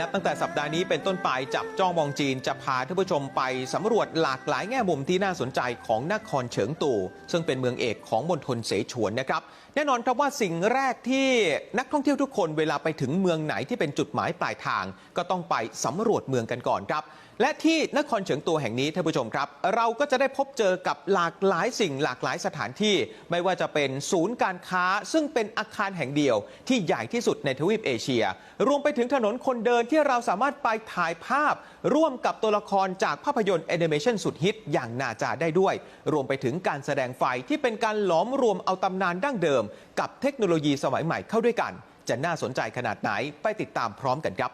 นับตั้งแต่สัปดาห์นี้เป็นต้นไปจับจ้องมองจีนจะพาท่านผู้ชมไปสำรวจหลากหลายแง่มุมที่น่าสนใจของนครเฉิงตู่ ซึ่งเป็นเมืองเอกของมณฑลเสฉวนนะครับ แน่นอนครับว่าสิ่งแรกที่นักท่องเที่ยวทุกคนเวลาไปถึงเมืองไหนที่เป็นจุดหมายปลายทาง ก็ต้องไปสำรวจเมืองกันก่อนครับ และที่นครเฉิงตัวแห่งนี้ท่านผู้ชมครับ เราก็จะได้พบเจอกับหลากหลายสิ่งหลากหลายสถานที่ ไม่ว่าจะเป็นศูนย์การค้า ซึ่งเป็นอาคารแห่งเดียว ที่ใหญ่ที่สุดในทวีปเอเชีย รวมไปถึงถนนคนเดินที่เราสามารถไปถ่ายภาพ ร่วมกับตัวละครจากภาพยนตร์แอนิเมชันสุดฮิตอย่างนาจาได้ด้วย รวมไปถึงการแสดงไฟที่เป็นการหลอมรวมเอาตำนานดั้งเดิม กับเทคโนโลยีสมัยใหม่เข้าด้วยกัน จะน่าสนใจขนาดไหนไปติดตามพร้อมกันครับ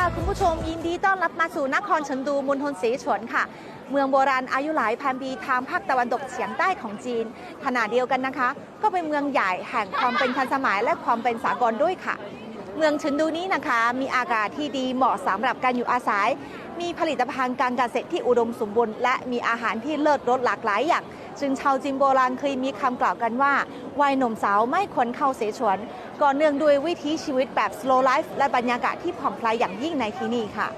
ค่ะคุณผู้ชมยินดีต้อนรับมาสู่นครเฉิงตูมณฑลเสฉวนค่ะ เมืองโบราณอายุหลายพันปีทางภาคตะวันตกเฉียงใต้ของจีน ขณะเดียวกันนะคะ ก็เป็นเมืองใหญ่แห่งความเป็นทันสมัยและความเป็นสากลด้วยค่ะ เมืองเฉิงตูนี้นะคะมีอากาศที่ดีเหมาะสำหรับการอยู่อาศัย มีผลิตภัณฑ์การเกษตรที่อุดมสมบูรณ์และมีอาหารที่เลิศรสหลากหลายอย่าง จึงชาวจีนโบราณเคยมีคำกล่าวกันว่าวัยหนุ่มสาวไม่ควรเข้าเสฉวนก่อนเนื่องด้วยวิถีชีวิตแบบ slow life และบรรยากาศที่ผ่อนคลายอย่างยิ่งในที่นี่ค่ะ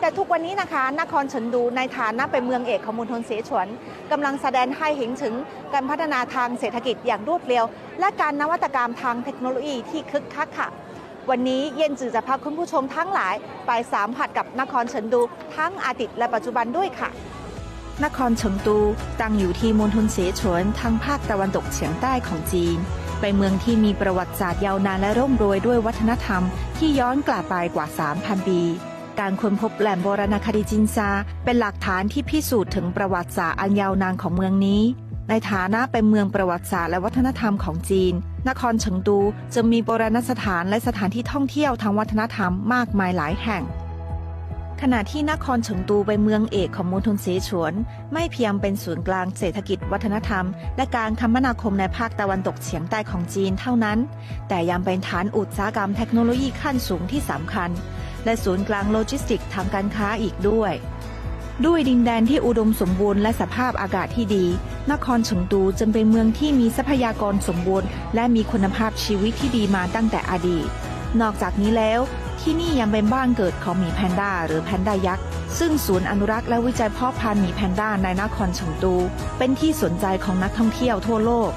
แต่ทุกวันนี้นะคะ นครเฉินดูในฐานะเป็นเมืองเอกของมณฑลเสฉวนกำลังแสดงให้เห็นถึงการพัฒนาทางเศรษฐกิจอย่างรวดเร็ว และการนวัตกรรมทางเทคโนโลยีที่คึกคักค่ะวันนี้เย็นจือจะพาคุณผู้ชมทั้งหลาย ไปสามผัสกับนครเฉินดู ทั้งอดีตและปัจจุบันด้วยค่ะ นครเฉิงตูตั้งอยู่ที่มณฑลเสฉวนทางภาคตะวันตกเฉียงใต้ของจีน เป็นเมืองที่มีประวัติศาสตร์ยาวนานและร่ำรวยด้วยวัฒนธรรมที่ย้อนกลับไปกว่า 3,000 ปี การค้นพบแหล่งโบราณคดีจินซา เป็นหลักฐานที่พิสูจน์ถึงประวัติศาสตร์อันยาวนานของเมืองนี้ ในฐานะเป็นเมืองประวัติศาสตร์และวัฒนธรรมของจีน นครเฉิงตูจะมีโบราณสถานและสถานที่ท่องเที่ยวทางวัฒนธรรมมากมายหลายแห่ง ขณะที่นครเฉิงตูเป็นเมืองเอกของมณฑลเสฉวน ไม่เพียงเป็นศูนย์กลางเศรษฐกิจวัฒนธรรม และการคมนาคมในภาคตะวันตกเฉียงใต้ของจีนเท่านั้น แต่ยังเป็นฐานอุตสาหกรรมเทคโนโลยีขั้นสูงที่สำคัญ และศูนย์กลางโลจิสติกส์ทางการค้าอีกด้วย ด้วยดินแดนที่อุดมสมบูรณ์และสภาพอากาศที่ดี นครเฉิงตูจึงเป็นเมืองที่มีทรัพยากรสมบูรณ์ และมีคุณภาพชีวิตที่ดีมาตั้งแต่อดีตนอกจากนี้แล้ว ที่นี่ยังเป็นบ้านเกิดของหมีแพนด้าหรือแพนด้ายักษ์ ซึ่งศูนย์อนุรักษ์และวิจัยพาะพันธุ์หมีแพนด้าในนครฉงตู เป็นที่สนใจของนักท่องเที่ยวทั่วโลก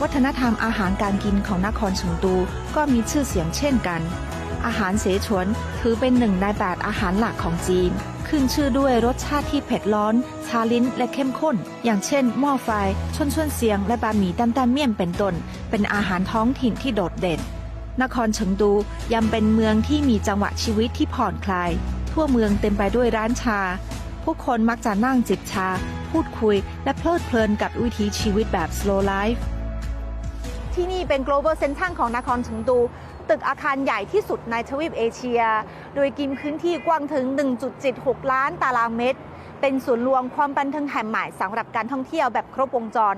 วัฒนธรรมอาหารการกินของนครฉงตูก็มีชื่อเสียงเช่นกัน อาหารเสฉวนถือเป็นหนึ่งในแปดอาหารหลักของจีน ขึ้นชื่อด้วยรสชาติที่เผ็ดร้อน ชาลิ้นและเข้มข้น อย่างเช่น หม้อไฟชนชวนเสียง และบะหมี่ตันตันเมี่ยนเป็นต้น เป็นอาหารท้องถิ่นที่โดดเด่น นครเฉิงตูยังเป็นเมืองที่มีจังหวะชีวิตที่ผ่อนคลาย ทั่วเมืองเต็มไปด้วยร้านชา ผู้คนมักจะนั่งจิบชา พูดคุย และเพลิดเพลินกับวิถีชีวิตแบบ slow life ที่นี่เป็น global center ของนครเฉิงตูตึกอาคารใหญ่ที่สุดในทวีปเอเชีย โดยกินพื้นที่กว้างถึง 1.76 ล้านตารางเมตร เป็นศูนย์รวมความบันเทิงแห่งใหม่สำหรับการท่องเที่ยวแบบครบวงจร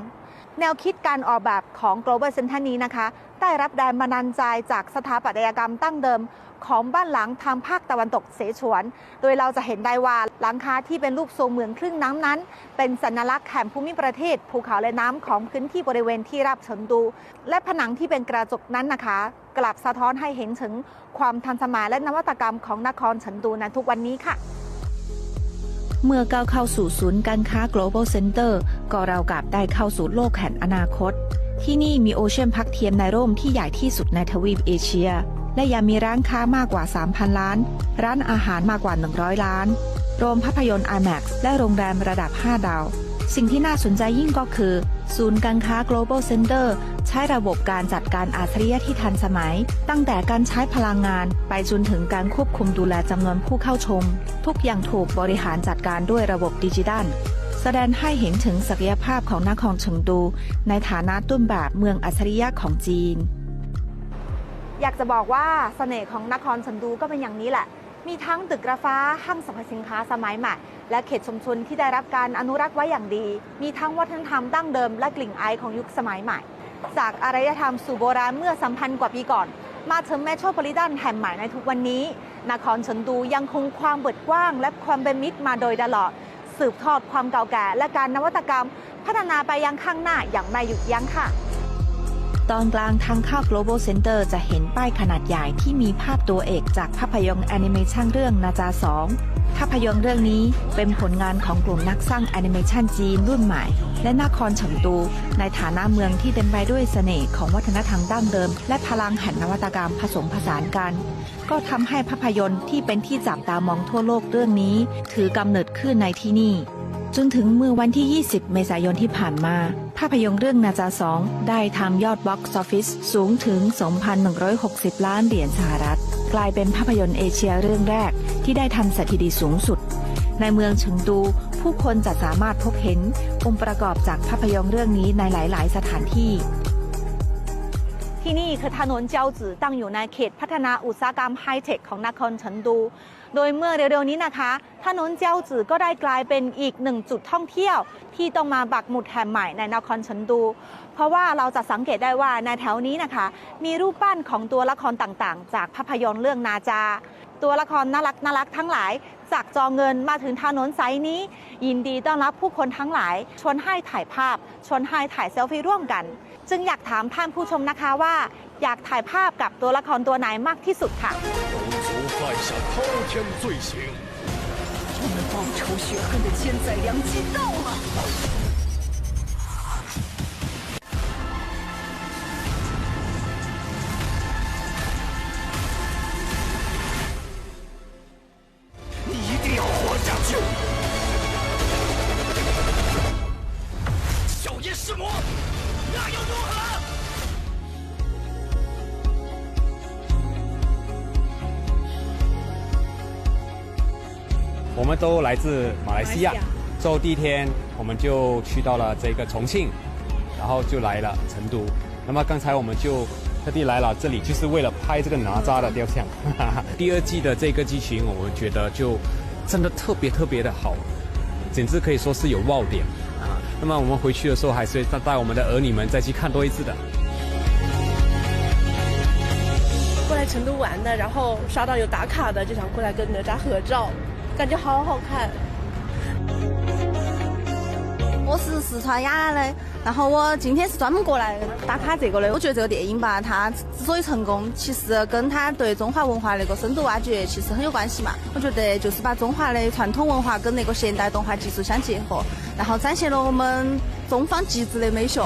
แนวคิดการออกแบบของ global center นี้นะคะ ได้รับแรงบันดาลใจจากสถาปัตยกรรมตั้งเดิมของบ้านหลังทางภาคตะวันตกเสฉวน โดยเราจะเห็นได้ว่าหลังคาที่เป็นรูปทรงเหมือนครึ่งน้ำนั้น เป็นสัญลักษณ์แห่งภูมิประเทศ ภูเขาและน้ำของพื้นที่บริเวณที่ราบเฉินตูและผนังที่เป็นกระจกนั้นนะคะ กลับสะท้อนให้เห็นถึงความทันสมัยและนวัตกรรมของนครเฉินตูในทุกวันนี้ค่ะเมื่อก้าวเข้าสู่ศูนย์การค้า global center ก็เราวกับได้เข้าสู่โลกแห่งอนาคต ที่นี่มีโอเชียนพักเทียมในร่มที่ใหญ่ที่สุดในทวีปเอเชีย และยังมีร้านค้ามากกว่า 3,000 ล้าน ร้านอาหารมากกว่า 100 ล้าน โรงภาพยนตร์ IMAX และโรงแรมระดับ 5 ดาว สิ่งที่น่าสนใจยิ่งก็คือ ศูนย์การค้า global center ใช้ระบบการจัดการอาชริยะที่ทันสมัย ตั้งแต่การใช้พลังงาน ไปจนถึงการควบคุมดูแลจำนวนผู้เข้าชม ทุกอย่างถูกบริหารจัดการด้วยระบบดิจิทัล แสดงให้เห็นถึงศักยภาพของนครเฉิงตูในฐานะต้นแบบเมืองอัจฉริยะของจีน อยากจะบอกว่าเสน่ห์ของนครเฉิงตูก็เป็นอย่างนี้แหละ มีทั้งตึกกระฟ้าห้างสรรพสินค้าสมัยใหม่ และเขตชุมชนที่ได้รับการอนุรักษ์ไว้อย่างดี มีทั้งวัฒนธรรมดั้งเดิมและกลิ่นอายของยุคสมัยใหม่ จากอารยธรรมสู่โบราณเมื่อสัมพันธ์กว่าปีก่อน มาถึงเมโทรโพลิแทนแห่งใหม่ในทุกวันนี้นครเฉินตูยังคงความเบิดกว้าง และความเป็นมิตรมาโดยตลอด สืบทอดความเก่าแก่ และการนวัตกรรม พัฒนาไปยังข้างหน้าอย่างไม่หยุดยั้งค่ะ ตอนกลางทางเข้า Global Center จะเห็นป้ายขนาดใหญ่ที่มีภาพตัวเอกจากภาพยนตร์แอนิเมชันเรื่องนาจา2ภาพยนตร์เรื่องนี้เป็นผลงานของกลุ่มนักสร้างแอนิเมชันจีนรุ่นใหม่ และนครเฉิงตู ในฐานะเมืองที่เต็มไปด้วยเสน่ห์ของวัฒนธรรมดั้งเดิม และพลังแห่งนวัตกรรมผสมผสานกัน ก็ทำให้ภาพยนตร์ที่เป็นที่จับตามองทั่วโลกเรื่องนี้ ถือกำเนิดขึ้นในที่นี่ จนถึงเมื่อวันที่ 20 เมษายนที่ผ่านมาาพยนตร์เรื่องนาจา2ได้ทำยอดบ็อกซ์ออฟฟิศสูงถึง 2,160 ล้านเหรียญสหรัฐ กลายเป็นภาพยนตร์เอเชียเรื่องแรกที่ได้ทำสถิติสูงสุด ในเมืองเฉิงตู ผู้คนจะสามารถพบเห็นองค์ประกอบจากภาพยนตร์เรื่องนี้ในหลาย ๆ สถานที่ ที่นี่คือถนนเจ้าจือตั้งอยู่ในเขตพัฒนาอุตสาหกรรมไฮเทคของนครเฉินตู โดยเมื่อเร็ว ๆ นี้นะคะ ถนนเจ้าจือก็ได้กลายเป็นอีกหนึ่งจุดท่องเที่ยว ที่ต้องมาบักหมุดแห่งใหม่ในนครเฉินตู เพราะว่าเราจะสังเกตได้ว่าในแถวนี้นะคะ มีรูปปั้นของตัวละครต่างๆ จากภาพยนตร์เรื่องนาจา ตัวละครน่ารักน่ารักทั้งหลาย จากจอเงินมาถึงถนนสายนี้ ยินดีต้อนรับผู้คนทั้งหลาย ชวนให้ถ่ายภาพ ชวนให้ถ่ายเซลฟี่ร่วมกัน จึงอยากถามท่านผู้ชมนะคะว่า อยากถ่ายภาพกับตัวละครตัวไหนมากที่สุดค่ะ 报仇雪恨的千载良机到了！你一定要活下去！小爷弑魔，那又如何？我们都来自马来西亚，之后第一天我们就去到了这个重庆，然后就来了成都。那么刚才我们就特地来了这里，就是为了拍这个哪吒的雕像。第二季的这个剧情，我们觉得就真的特别特别的好，简直可以说是有爆点啊。那么我们回去的时候，还是带带我们的儿女们再去看多一次的。过来成都玩的，然后刷到有打卡的，就想过来跟哪吒合照，感觉好好看。我是四川雅安的，然后我今天是专门过来打卡这个的。我觉得这个电影吧，它之所以成功，其实跟它对中华文化那个深度挖掘其实很有关系嘛。我觉得就是把中华的传统文化跟那个现代动画技术相结合，然后展现了我们中方极致的美学。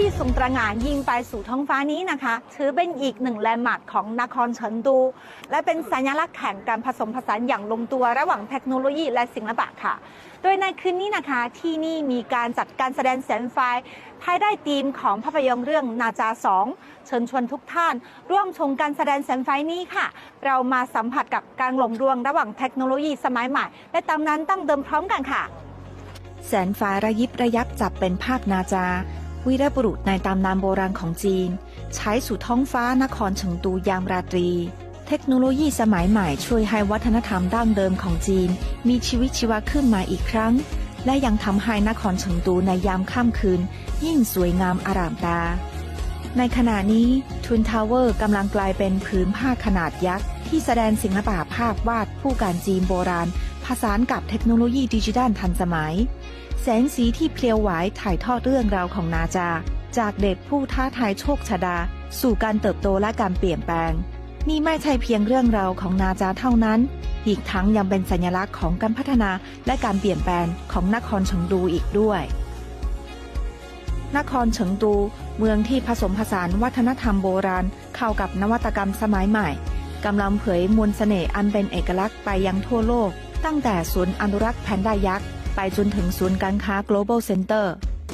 ที่ทรงตระหง่านยิงไปสู่ท้องฟ้านี้นะคะ ถือเป็นอีกหนึ่งแลนด์มาร์คของนครเฉินตู และเป็นสัญลักษณ์แห่งการผสมผสานอย่างลงตัวระหว่างเทคโนโลยีและศิลปะค่ะ โดยในคืนนี้นะคะที่นี่มีการจัดการแสดงแสงไฟภายใต้ธีมของภาพยนตร์เรื่องนาจาสองเชิญชวนทุกท่าน ร่วมชมการแสดงแสงไฟนี้ค่ะ เรามาสัมผัสกับการหลงรวงระหว่างเทคโนโลยีสมัยใหม่ และตำนานตั้งเดิมพร้อมกันค่ะ แสนฟ้าระยิบระยับจับเป็นภาพนาจา วีรบุรุษในตำนานโบราณของจีน ใช้สู่ท้องฟ้านครเฉิงตูยามราตรี เทคโนโลยีสมัยใหม่ช่วยให้วัฒนธรรมดั้งเดิมของจีน มีชีวิตชีวาขึ้นมาอีกครั้ง และยังทำให้นครเฉิงตูในยามค่ำคืน ยิ่งสวยงามอารามตา ในขณะนี้ทุนทาวเวอร์กำลังกลายเป็นผืนผ้าขนาดยักษ์ที่แสดงศิลปะภาพวาดผู้การจีนโบราณ สานกับเทคโนโลยีดิจิทัลทันสมัย แสงสีที่เพลียวไหวถ่ายทอดเรื่องราวของนาจา จากเด็กผู้ท้าทายโชคชะดา สู่การเติบโตและการเปลี่ยนแปลง นี่ไม่ใช่เพียงเรื่องราวของนาจาเท่านั้น อีกทั้งยังเป็นสัญลักษณ์ของการพัฒนาและการเปลี่ยนแปลงของนครเฉิงดูอีกด้วยนครเฉิงตู เมืองที่ผสมผสานวัฒนธรรมโบราณ เข้ากับนวัตกรรมสมัยใหม่ กำลังเผยมวลเสน่ห์อันเป็นเอกลักษณ์ไปยังทั่วโลก ตั้งแต่ศูนย์อนุรักษ์แพนด้ายักษ์ ไปจนถึงศูนย์การค้า global center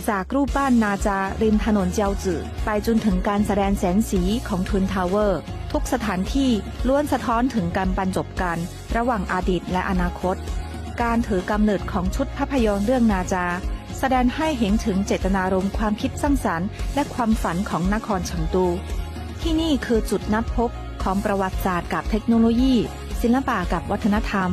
จากรูปบ้านนาจาริมถนนเจียวจือไปจนถึงการแสดงแสงสีของทุนทาวเวอร์ ทุกสถานที่ล้วนสะท้อนถึงการบรรจบกัน ระหว่างอดีตและอนาคต การถือกำเนิดของชุดภาพยนตร์เรื่องนาจา แสดงให้เห็นถึงเจตนารมณ์ความคิดสร้างสรรค์ และความฝันของนครเฉิงตู ที่นี่คือจุดนัดพบของประวัติศาสตร์กับเทคโนโลยี ศิลปะกับวัฒนธรรม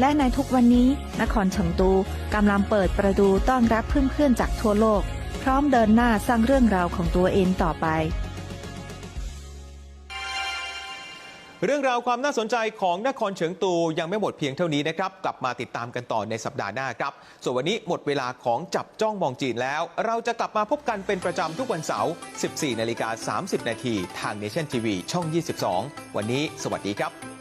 และในทุกวันนี้นครเฉิงตูกำลังเปิดประตูต้อนรับเพื่อนๆจากทั่วโลก พร้อมเดินหน้าสร้างเรื่องราวของตัวเองต่อไป เรื่องราวความน่าสนใจของนครเฉิงตูยังไม่หมดเพียงเท่านี้นะครับ กลับมาติดตามกันต่อในสัปดาห์หน้าครับ ส่วนวันนี้หมดเวลาของจับจ้องมองจีนแล้ว เราจะกลับมาพบกันเป็นประจำทุกวันเสาร์ 14 นาฬิกา 30 นาทีทาง Nation TV ช่อง 22 วันนี้ สวัสดีครับ